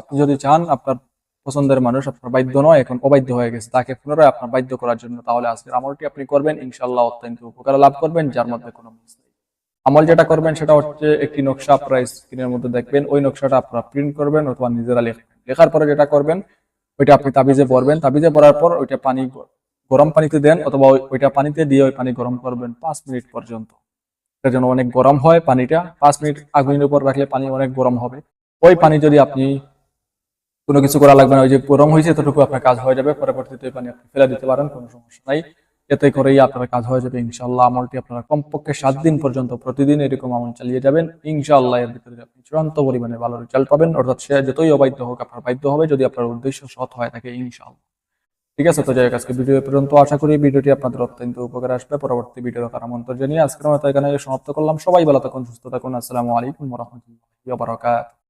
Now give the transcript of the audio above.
আপনি যদি চান আপনার পছন্দের মানুষ, আপনার বাধ্য নয়, এখন অবাধ্য হয়ে গেছে। তাকে পুনরায় আপনার বাধ্য করার জন্য তাহলে আজকের আমলটি আপনি করবেন ইনশাল্লাহ অত্যন্ত উপকার লাভ করবেন, যার মধ্যে কোনো আমল যেটা করবেন সেটা হচ্ছে একটি নকশা আপনার স্ক্রিনের মধ্যে দেখবেন। ওই নকশাটা আপনারা প্রিন্ট করবেন অথবা নিজেরা লেখার পরে যেটা করবেন, ওইটা আপনি তাবিজে পড়বেন তাবিজে পড়ার পর ওইটা পানি গরম পানিতে দেন অথবা ওইটা পানিতে দিয়ে ওই পানি গরম করবেন পাঁচ মিনিট পর্যন্ত। এটা যেন অনেক গরম হয় পানিটা, পাঁচ মিনিট আগুনের উপর রাখলে পানি অনেক গরম হবে। ওই পানি যদি আপনি কোনো কিছু করা লাগবে না, ওই যে গরম হয়েছে এতটুকু আপনার কাজ হয়ে যাবে, পরবর্তীতে পানি আপনি ফেলে দিতে পারেন, কোনো সমস্যা নাই। এতে করেই আপনার কাজ হয়ে যাবে ইনশাল্লাহ আমলটি আপনারা কমপক্ষে সাত দিন পর্যন্ত প্রতিদিন এরকম আমল চালিয়ে যাবেন। ইনশাআল্লাহ এর ভিতরে আপনি চূড়ান্ত পরিমাণে ভালো রেজাল্ট পাবেন। অর্থাৎ সে যতই অবাধ্য হোক, আপনার বাধ্য হবে, যদি আপনার উদ্দেশ্য সৎ হয় থাকে ইনশাআল্লাহ। ঠিক আছে, তো যাই হোক, আজকে ভিডিও পর্যন্ত আশা করি ভিডিওটি আপনাদের অত্যন্ত উপকার আসবে। পরবর্তী ভিডিও দেখার আমন্ত্রণ জানিয়ে আজকের মতো এখানে সমাপ্ত করলাম। সবাই ভালো থাকুন, সুস্থ থাকুন। আসসালামু আলাইকুম রহমতুল্লাহ